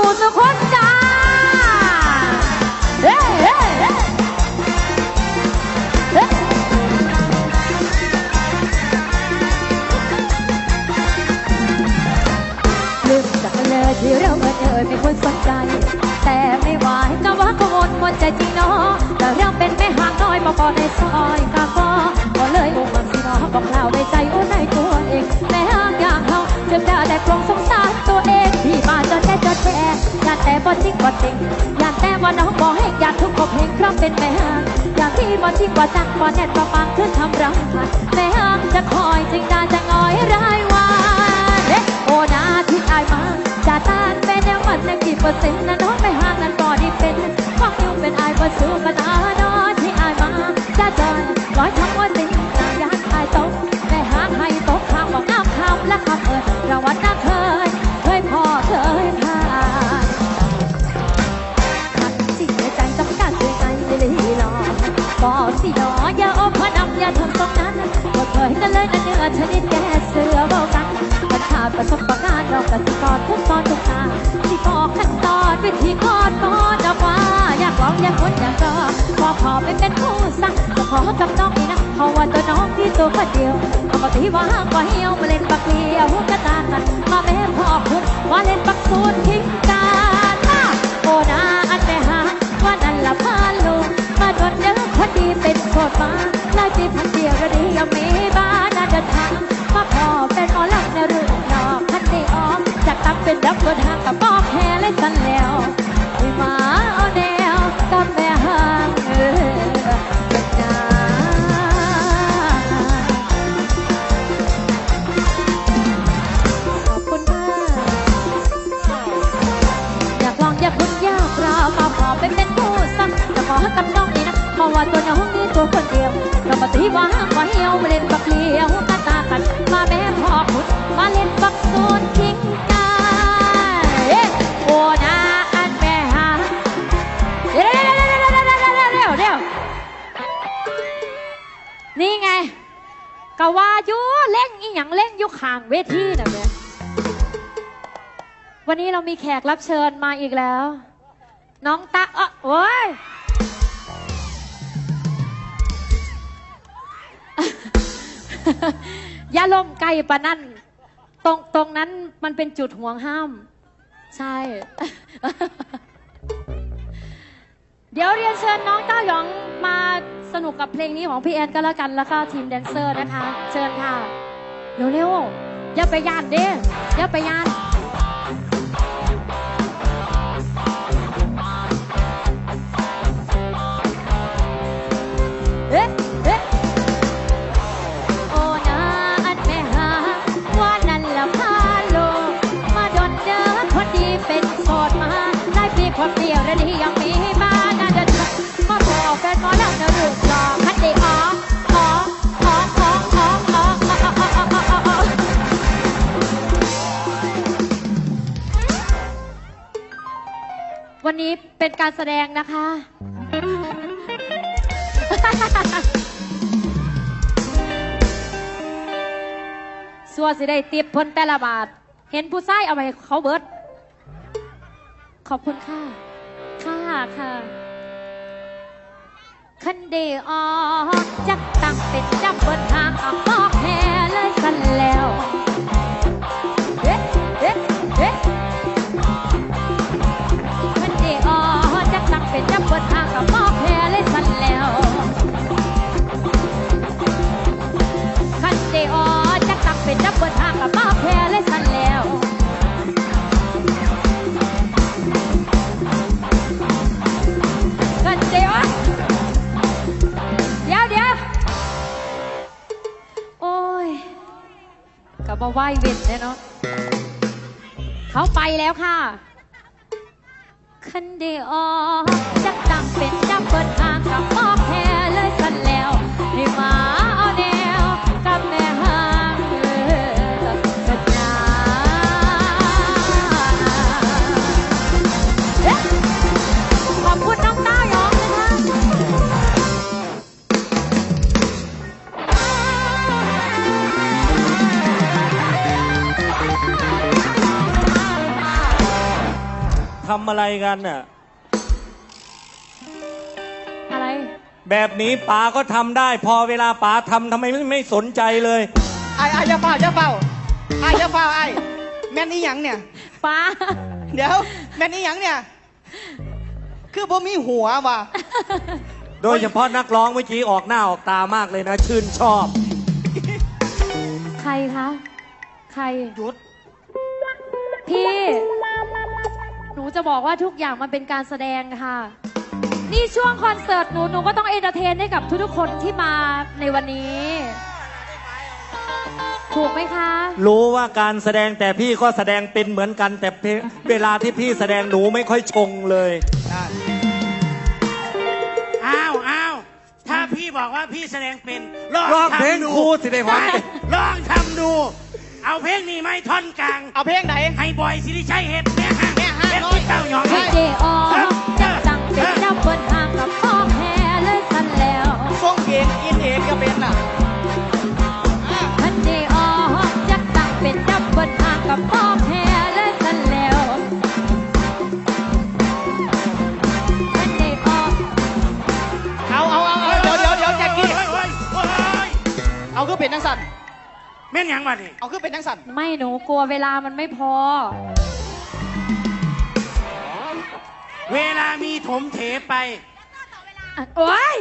ูสุคนจ้าเฮ้เฮ้เฮ้ลืมจากเลยที่เราเมื่อเจอไม่ควรสนใจ แต่ไม่ไหวก็ว่ากังวลหมดใจจริงเนาะแต่เราเป็นแม่หางน้อยมาพอในซอยกาฟอก็เลยมุ่งมันสิเนาะบอกเราในใจโอ้ในตัวเองแม่หางอย่างเขาเจ็บได้แต่คงสงสารตัวเองที่มาจน แต่บ่จริงบ่จริงอยากแต่ว่าน้องบอกให้อยากทุกข์ก็เพลงเพราะเป็นแม่หางอยากที่บ่จริงบ่จังบ่แน่นบ่ปังขึ้นทำรังค่ะแม่หางจะคอยจริงได้จะงอยรายวันเอ๊ะโอ้นาที่อายมาจะตานเป็นยังมันยังกี่เปอร์เซ็นต์นะ ประชาติประสบการณ์เรากสิกรทุกตอนทุกนาที่บอกขั้นตอนวิธีกอนบอนออกว่า อยากลองอยากคนอยากรอพอขอไปเป็นผู้สั่งขอกับน้องนี่นะเพราะว่าตัวน้องที่ตัวคนเดียวปกติว่าก็เหี่ยวมาเล่นปักเดียวกระตากันมาแม่พ่อคุณว่าเล่นปักสูนทิ้งกันมาโอนาอันแม่หาว่านั่นละพาลูกมาโดนเด้อคนดีเป็นโคตรมาลายจีพันเดียวระดียังมีบ้า ตั้งเป็นดับเบิลหางกับบอกแค่เลยสันแล้วที่มาเอาแนวกับแม่หางเออนขอบคุณค่ะอยากลองอยากพึ่งอยากรอมาขอไปเป็นผู้สั่งจะขอกับน้องนี่นะเพราะว่าตัวน้องนี่ตัวคนเดียวเราปฏิว่าว่าเหี่ยวไมาเล่นบักเลี้ยว กะว่าอยู่เล่นอีหยังเล่นอยู่ข้างเวทีนะแม่วันนี้เรามีแขกรับเชิญมาอีกแล้ว น้องตะเออโอ้ยอย่าลมไกลปะนั่นตรงตรงนั้นมันเป็นจุดห่วงห้าม ใช่ เดี๋ยวเรียนเชิญน้องเต้าหยองมาสนุกกับเพลงนี้ของพี่แอนก็แล้วกันแล้วก็ทีมแดนเซอร์นะคะ เชิญค่ะ เร็วๆอย่าไปยานเด้อย่าไปยาน นนี้เป็นการแสดงนะคะ สัวสิได้ติบเพ้นแต่ละบาท เห็นผู้ชายเอาไปเขาเบิด ขอบคุณค่ะ ค่ะค่ะ คันเดออจักตั้งเป็นจับเบิดทางกับบอกแห่เลยสันแล้วาไหว้เว้นเนี่ยเนาะเขาไปแล้วค่ะคันเดอจักตั้งเป็นจับเปิดทางกับพ่อแพ้ำอะไรกันน่ะ อะไร แบบนี้ป๋าก็ทำได้ พอเวลาป๋าทำทำไมไม่ไม่สนใจเลย ไอ้ไอ้อยาเฝ้าอยาเฝ้าไอ้อยาเฝ้าไอ้แม่นอีหยังเนี่ย ป้า เดี๋ยว แม่นอีหยังเนี่ย คือบ่มีหัวว่ะโดยเฉพาะนักร้องเมื่อกี้ออกหน้าออกตามากเลยนะ ชื่นชอบ ใครคะ ใคร หยุด พี่ หนูจะบอกว่าทุกอย่างมันเป็นการแสดงค่ะ นี่ช่วงคอนเสิร์ตหนูหนูก็ต้องเอนเตอร์เทนให้กับทุกๆคนที่มาในวันนี้ ถูกไหมคะ รู้ว่าการแสดงแต่พี่ก็แสดงเป็นเหมือนกัน แต่เพเวลาที่พี่แสดงหนูไม่ค่อยชงเลยอะอ้าวอ้าวถ้าพี่บอกว่าพี่แสดงเป็นลองร้องเพลงทำดูครูสิได้หวังได้ลองทำดู เอาเพลงนี้ไหมท่อนกลาง เอาเพลงไหน ให้บอยสิริชัยเฮ็ดแม่ห้างแม่ห้างเฮ็ด น้อยที่เต้าหยองพี่เจออจังจังเป็นดับเบิลทางกับพ่อแพ้เลยสันแล้วส่งเองอินเองก็เป็นน่ะอะพันเจออจังจังเป็นดับเบิลทางกับพ่อแพ้เลยสันแล้วพันเจออเอาเอาเอาเอาเดี๋ยวเดี๋ยวเดี๋ยวแจ็คกี้โอ้ยโอ้ยโอ้ยเอาคือเป็นจังสันแม่นหยังมาดิเอาคือเป็นจังสันไม่หนูกลัวเวลามันไม่พอ เวลามีถมเถไป อะโอ๊ย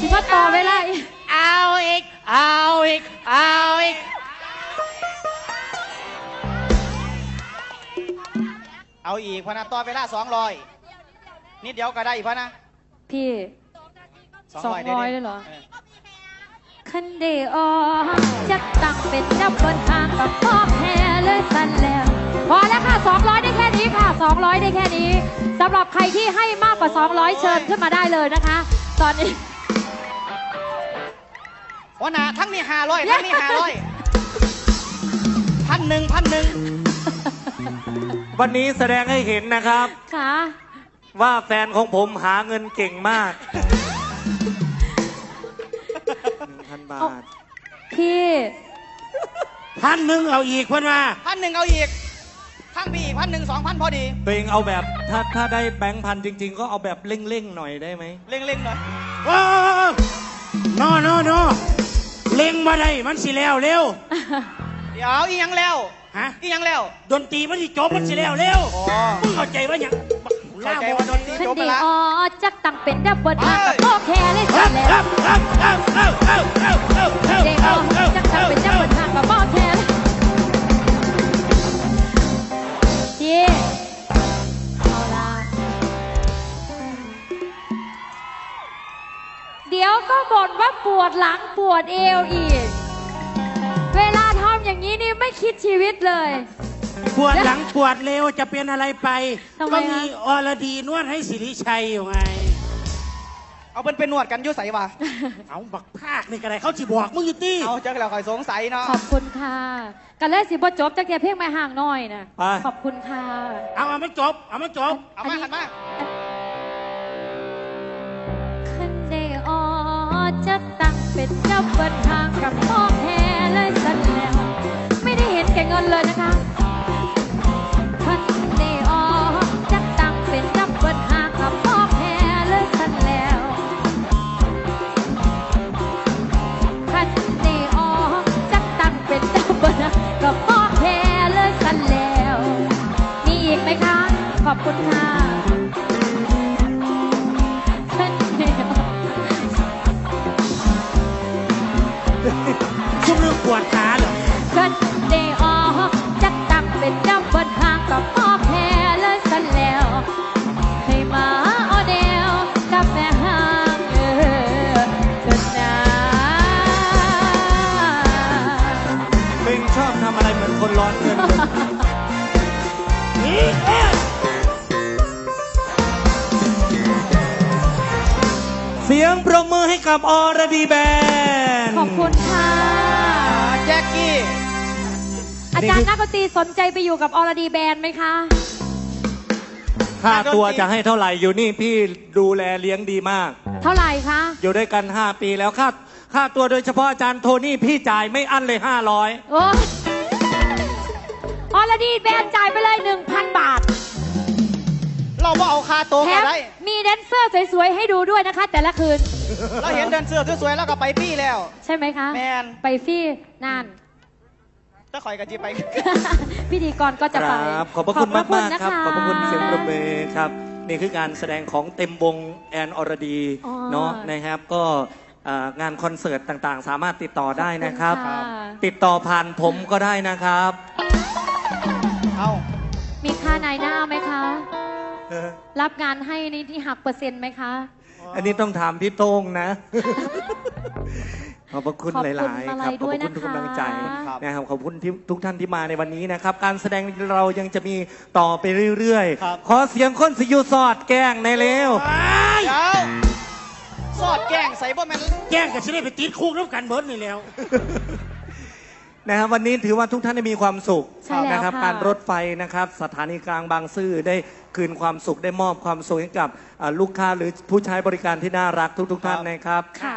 ที่มาต่อเวลาอีกเอาอีก เอาอีก เอาอีก เอาอีกพะนะต่อเวลาสองร้อยนิดเดียวก็ได้อีกพะนะพี่สองร้อยเลยเหรอ คันเดออจักตังเป็นดับเบิลทางกับพ่อแพ้เลยสันแล้ว พอแล้วค่ะ 200ได้แค่ นี้ค่ะ 200 ได้แค่นี้สำหรับใครที่ให้มากกว่า 200 เชิญขึ้นมาได้เลยนะคะ ตอนนี้หัวหน้าทั้งนี้ห้าร้อยทั้งนี้ห้าร้อยพันหนึ่งพันหนึ่งวันนี้แสดงให้เห็นนะครับ ค่ะ ว่าแฟนของผมหาเงินเก่งมาก1,000บาเอาท พี่ พันหนึ่งเอาอีกเพิ่นว่าพันหนึ่งเอาอีก ทั้งปีพันหนึ่งสองพันพอดี ตัวเองเอาแบบถ้าถ้าได้แบงค์พันจริง ๆ ก็เอาแบบเร่งๆหน่อยได้ไหมเร่งๆหน่อยโอ้โนโนโนเล็งมาได้มันสิแล้วเร็วเดี๋ยวอีหยังแล้วฮะอีหยังแล้วดนตรีมันสิจบมันสิแล้วเร็วอ๋อมึงเข้าใจว่าหยังบักเข้าใจล่ว่าดนตรีคันจบเดไปละออจักตังเป็นดับเบิลทางกับพ่อแพ้เลยสันแล้วเอาเอาเอาเอาเอาเอาเอาเอาเดออจักตังเป็นดับเบิลทางกับพ่อ บ่นว่าปวดหลังปวดเอวอีก เวลาทำอย่างนี้นี่ไม่คิดชีวิตเลย ปวดหลังปวดเร็วจะเป็นอะไรไป ทำไมก็คะมีอรดีนวดให้สิริชัยอยู่ไง เอาเป็นเป็นหนวดกันอยุ่ใสวะเอาบักภาคนี่ก็ได้เขาสิบอกมึงอยู่ตี้เอาเจอกันแล้วคอยสงสัยเนาะขอบคุณค่ะกันเลยสิบจบจากเกียเพลงไม่ห่างน้อยนะไป ขอบคุณค่ะเอาเอามันจบ เอามันจบ เอามาขันมาคัือกตั้งเป็นเจ้าเปิดทางกับพ่อแพ้เลยสันแล้ว ไม่ได้เห็นแก่เงินเลยนะคะ ชอบทำอะไรเหมือนคนร้อนเงินนี่เอ้ยเสียงปรบมือให้กับอรดีแบนขอบคุณค่ะอ่าแจ็คกี้ อาจารย์นักดนตรีสนใจไปอยู่กับอรดีแบนด์ไหมคะ ค่าตัวจะให้เท่าไหร่อยู่นี่พี่ดูแลเลี้ยงดีมาก เท่าไหร่คะ อยู่ด้วยกัน 5 ปีแล้วค่า ค่าตัวโดยเฉพาะอาจารย์โทนี่พี่จ่ายไม่อั้นเลย 500โอ้ยอรดีแบนด์จ่ายไปเลย 1,000 บาทบ่เอาคาโตวแถก็มได้ มีแดนเซอร์สวยๆ ให้ดูด้วยนะคะ แต่ละคืน เราเห็นเดินเสื้อสวยๆแล้วก็ไปปี้แล้ว ใช่ไหมคะ แมน ไปฟี่นาน ถ้าคอยกับจีไป พิธีกรก็จะคไปรับขอบพระคุณมากมากๆครับนะะขอบพระคุณเสียงประมือครับ นี่คือการแสดงของเต็มวงแอนอรดีอ๋อ เนาะนะครับ ก็อ่า งานคอนเสิร์ตต่างๆ สามารถติดต่อได้นะครับ ขอบคุณค่ะ ติดต่อผ่านผมก็ได้นะครับ เอามีค่านายหน้าไหมคะ รับงานให้นี่ที่หักเปอร์เซ็นต์ไหมคะ อันนี้ต้องถามพี่โต้งนะ ขอบพระคุณขอบหคุณลายๆ ครับ ขอบพระคุณทุกมาลัยด้วยนะคะกำลังใจนะครับ ขอบคุณที่ทุกท่านที่มาในวันนี้นะครับ การแสดงเรายังจะมีต่อไปเรื่อยครับ ๆ ขอเสียงคนสิอยูสอดแกล้งในเร็วเดี๋ยว สอดแกล้งใส่บ่แม่นแจ้งกับฉันได้ไปติดคุกร่วมกันเบิร์ดนี่แล้ว นะครับวันนี้ถือว่าทุกท่านได้มีความสุขใช่แล้วนะครับค่ะ การรถไฟนะครับสถานีกลางบางซื่อได้คืนความสุขได้มอบความสุขให้กับอ่าลูกค้าหรือผู้ใช้บริการที่น่ารักทุก ๆ ท่านนะครับ ค่ะ